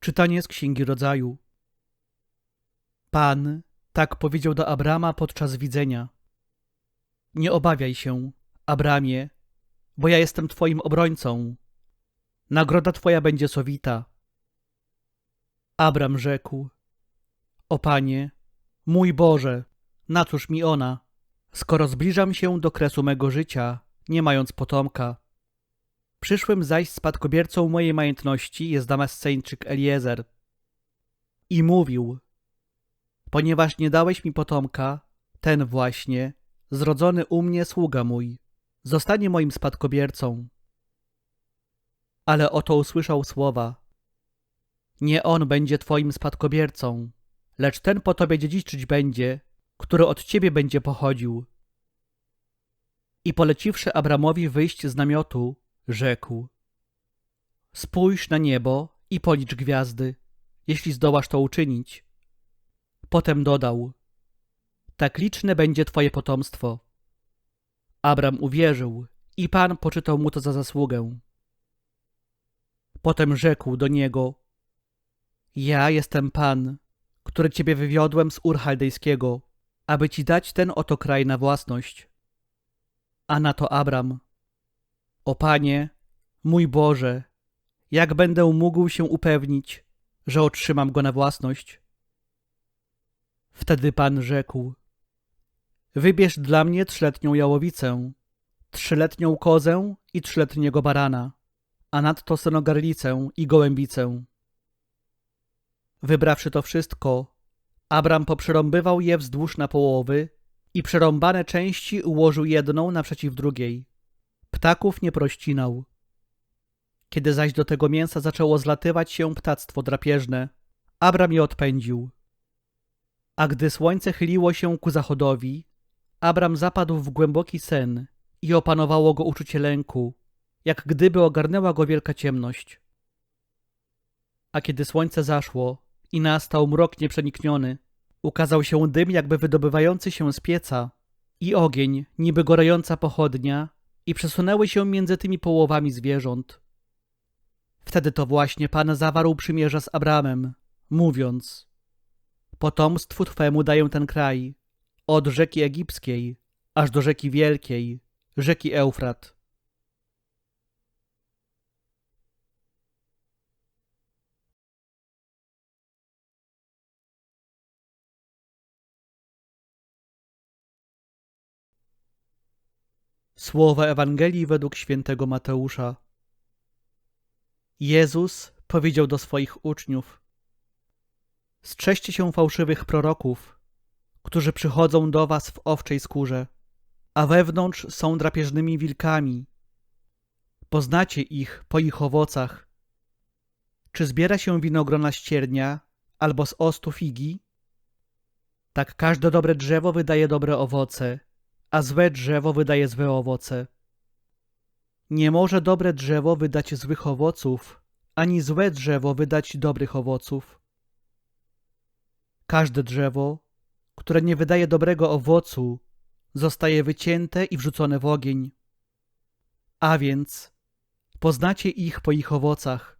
Czytanie z Księgi Rodzaju. Pan tak powiedział do Abrama podczas widzenia. Nie obawiaj się, Abramie, bo ja jestem twoim obrońcą. Nagroda twoja będzie sowita. Abram rzekł: O panie, mój Boże, na cóż mi ona, skoro zbliżam się do kresu mego życia, nie mając potomka. Przyszłym zaś spadkobiercą mojej majątności jest Damasceńczyk Eliezer. I mówił, ponieważ nie dałeś mi potomka, ten właśnie, zrodzony u mnie sługa mój, zostanie moim spadkobiercą. Ale oto usłyszał słowa, nie on będzie twoim spadkobiercą, lecz ten po tobie dziedziczyć będzie, który od ciebie będzie pochodził. I poleciwszy Abramowi wyjść z namiotu, rzekł: Spójrz na niebo i policz gwiazdy, jeśli zdołasz to uczynić. Potem dodał: Tak liczne będzie twoje potomstwo. Abram uwierzył i Pan poczytał mu to za zasługę. Potem rzekł do niego: Ja jestem Pan, który ciebie wywiodłem z Ur Chaldejskiego, aby ci dać ten oto kraj na własność. A na to Abram: O Panie, mój Boże, jak będę mógł się upewnić, że otrzymam go na własność? Wtedy Pan rzekł: Wybierz dla mnie trzyletnią jałowicę, trzyletnią kozę i trzyletniego barana, a nadto synogarlicę i gołębicę. Wybrawszy to wszystko, Abram poprzerąbywał je wzdłuż na połowy i przerąbane części ułożył jedną naprzeciw drugiej. Ptaków nie prościnał. Kiedy zaś do tego mięsa zaczęło zlatywać się ptactwo drapieżne, Abram je odpędził. A gdy słońce chyliło się ku zachodowi, Abram zapadł w głęboki sen i opanowało go uczucie lęku, jak gdyby ogarnęła go wielka ciemność. A kiedy słońce zaszło i nastał mrok nieprzenikniony, ukazał się dym jakby wydobywający się z pieca i ogień niby gorejąca pochodnia i przesunęły się między tymi połowami zwierząt. Wtedy to właśnie Pan zawarł przymierza z Abramem, mówiąc: Potomstwu twemu daję ten kraj, od rzeki egipskiej aż do rzeki wielkiej, rzeki Eufrat. Słowa Ewangelii według świętego Mateusza. Jezus powiedział do swoich uczniów: Strzeżcie się fałszywych proroków, którzy przychodzą do was w owczej skórze, a wewnątrz są drapieżnymi wilkami. Poznacie ich po ich owocach. Czy zbiera się winogrona ściernia albo z ostu figi? Tak każde dobre drzewo wydaje dobre owoce, a złe drzewo wydaje złe owoce. Nie może dobre drzewo wydać złych owoców, ani złe drzewo wydać dobrych owoców. Każde drzewo, które nie wydaje dobrego owocu, zostaje wycięte i wrzucone w ogień. A więc poznacie ich po ich owocach.